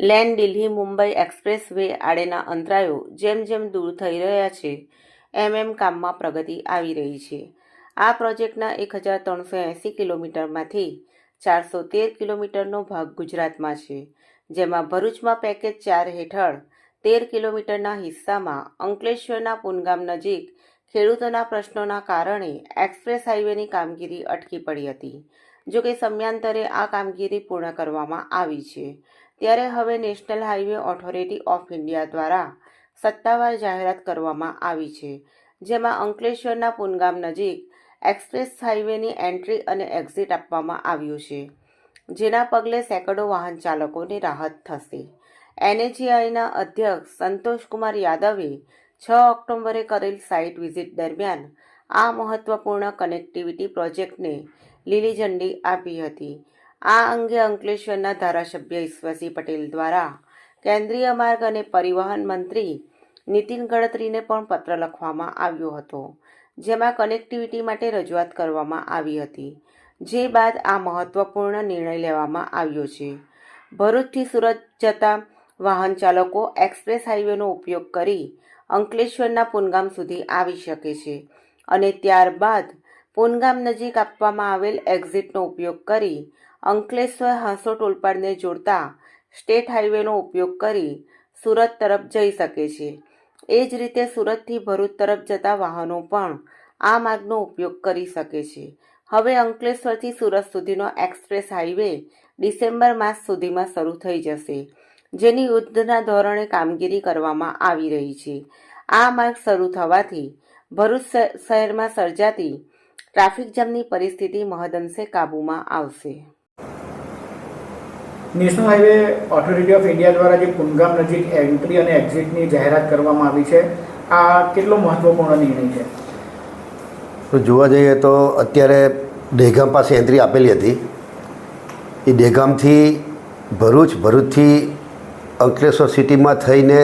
Lane Delhi Mumbai expressway આડેના અંતરાયો જેમ જેમ દૂર થઈ રહ્યા છે, એમ એમ કામમાં પ્રગતિ આવી રહી છે. આ પ્રોજેક્ટના એક હજાર ત્રણસો એંસી કિલોમીટરમાંથી ચારસો તેર કિલોમીટરનો ભાગ ગુજરાતમાં છે, જેમાં ભરૂચમાં પેકેજ ચાર હેઠળ તેર કિલોમીટરના હિસ્સામાં અંકલેશ્વરના પુનગામ નજીક ખેડૂતોના પ્રશ્નોના કારણે એક્સપ્રેસ હાઈવેની કામગીરી અટકી પડી હતી, જોકે સમયાંતરે આ કામગીરી પૂર્ણ કરવામાં આવી છે. ત્યારે હવે national highway authority of India દ્વારા સત્તાવાર જાહેરાત કરવામાં આવી છે, જેમાં અંકલેશ્વરના પુનગામ નજીક એક્સપ્રેસ હાઈવેની એન્ટ્રી અને એક્ઝિટ આપવામાં આવ્યું છે, જેના પગલે સેંકડો વાહન ચાલકોને રાહત થશે. એનએજીઆઈના અધ્યક્ષ સંતોષકુમાર યાદવે છ ઓક્ટોબરે કરેલ સાઇટ વિઝિટ દરમિયાન આ મહત્વપૂર્ણ કનેક્ટિવિટી પ્રોજેક્ટને લીલી ઝંડી આપી હતી આ અંગે અંકલેશ્વરના ધારાસભ્ય ઈશ્વરસિંહ પટેલ દ્વારા કેન્દ્રીય માર્ગ અને પરિવહન મંત્રી નીતિન ગડકરીને પણ પત્ર લખવામાં આવ્યો હતો, જેમાં કનેક્ટિવિટી માટે રજૂઆત કરવામાં આવી હતી, જે બાદ આ મહત્વપૂર્ણ નિર્ણય લેવામાં આવ્યો છે. ભરૂચથી સુરત જતા વાહન ચાલકો એક્સપ્રેસ હાઈવેનો ઉપયોગ કરી અંકલેશ્વરના પુનગામ સુધી આવી શકે છે અને ત્યારબાદ પુનગામ નજીક આપવામાં આવેલ એક્ઝિટનો ઉપયોગ કરી અંકલેશ્વર હાંસો ટોલપાડને જોડતા સ્ટેટ હાઈવેનો ઉપયોગ કરી સુરત તરફ જઈ શકે છે. એ જ રીતે સુરતથી ભરૂચ તરફ જતા વાહનો પણ આ માર્ગનો ઉપયોગ કરી શકે છે. હવે અંકલેશ્વરથી સુરત સુધીનો એક્સપ્રેસ હાઈવે ડિસેમ્બર માસ સુધીમાં શરૂ થઈ જશે, જેની યુદ્ધના ધોરણે કામગીરી કરવામાં આવી રહી છે. આ માર્ગ શરૂ થવાથી ભરૂચ શહેરમાં સર્જાતી ટ્રાફિક જામની પરિસ્થિતિ મહદઅંશે કાબૂમાં આવશે. National highway authority of India દ્વારા જે કુંદગામ નજીક એન્ટ્રી અને એક્ઝિટની જાહેરાત કરવામાં આવી છે, આ કેટલો મહત્વપૂર્ણ નિર્ણય છે? તો જોવા જઈએ તો અત્યારે દહેગામ પાસે એન્ટ્રી આપેલી હતી. એ દહેગામથી ભરૂચ, ભરૂચથી અંકલેશ્વર સિટીમાં થઈને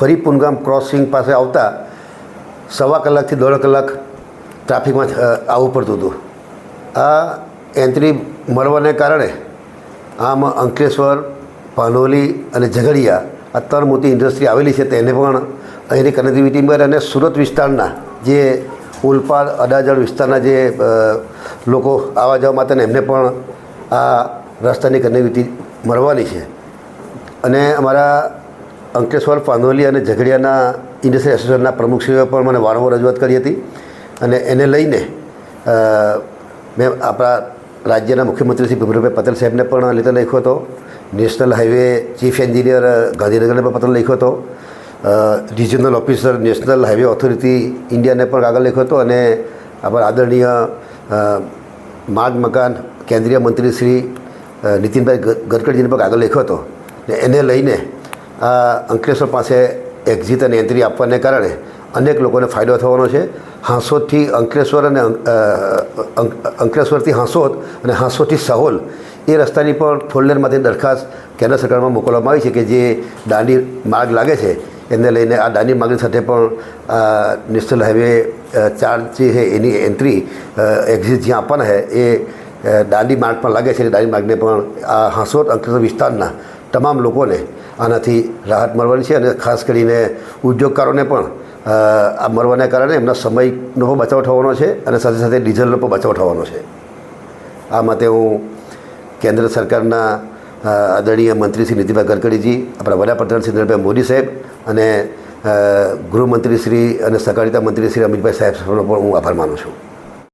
ફરી પુનગામ ક્રોસિંગ પાસે આવતા સવા કલાકથી દોઢ કલાક ટ્રાફિકમાં આવવું પડતું હતું. આ એન્ટ્રી મળવાને કારણે આમ અંકલેશ્વર, પાનોલી અને ઝઘડિયા આ ત્રણ મોટી ઇન્ડસ્ટ્રી આવેલી છે તેને પણ અહીંની કનેક્ટિવિટી મળે અને સુરત વિસ્તારના જે ઉલપાડ, અડાજણ વિસ્તારના જે લોકો આવવા જવા માટે એમને પણ આ રસ્તાની કનેક્ટિવિટી મળવાની છે. અને અમારા અંકલેશ્વર, પાનોલી અને ઝઘડિયાના ઇન્ડસ્ટ્રી એસોસિએશનના પ્રમુખશ્રીઓએ પણ મને વારંવાર રજૂઆત કરી હતી. અને એને લઈને મેં આપણા રાજ્યના મુખ્યમંત્રી શ્રી ભૂપેન્દ્રભાઈ પટેલ સાહેબને પણ લેટર લખ્યો હતો. નેશનલ હાઈવે ચીફ એન્જિનિયર ગાંધીનગરને પણ પત્ર લખ્યો હતો. Regional officer national highway authority ઇન્ડિયાને પણ કાગળ લખ્યો હતો અને આપણા આદરણીય માર્ગ મકાન કેન્દ્રીય મંત્રી શ્રી નીતિનભાઈ ગડકરીજીને પણ કાગળ લખ્યો હતો. ને એને લઈને આ અંકલેશ્વર પાસે એક્ઝિટ અને એન્ટ્રી આપવાને કારણે અનેક લોકોને ફાયદો થવાનો છે. હાંસોદથી અંકલેશ્વર અને અંકલેશ્વરથી હાંસોદ અને હાંસોદથી સહોલ એ રસ્તાની પણ ફોલ્ડરમાંથી દરખાસ્ત કેન્દ્ર સરકારમાં મોકલવામાં આવી છે કે જે દાંડી માર્ગ લાગે છે. એને લઈને આ દાંડી માર્ગની સાથે પણ નેશનલ હાઈવે ચાર જે છે એની એન્ટ્રી એક્ઝિટ જ્યાં આપવાના છે એ દાંડી માર્ગ પણ લાગે છે દાંડી માર્ગને પણ આ હાંસોદ, અંકલેશ્વર વિસ્તારના તમામ લોકોને આનાથી રાહત મળવાની છે અને ખાસ કરીને ઉદ્યોગકારોને પણ આ મરવાને કારણે એમના સમયનો બચાવ થવાનો છે અને સાથે સાથે ડીઝલનો પણ બચાવ થવાનો છે. આ માટે હું કેન્દ્ર સરકારના આદરણીય મંત્રી શ્રી નીતિનભાઈ ગડકરીજી, આપણા વડાપ્રધાન શ્રી નરેન્દ્રભાઈ મોદી સાહેબ અને ગૃહમંત્રી શ્રી અને સહકારિતા મંત્રી શ્રી અમિતભાઈ સાહેબનો પણ હું આભાર માનું છું.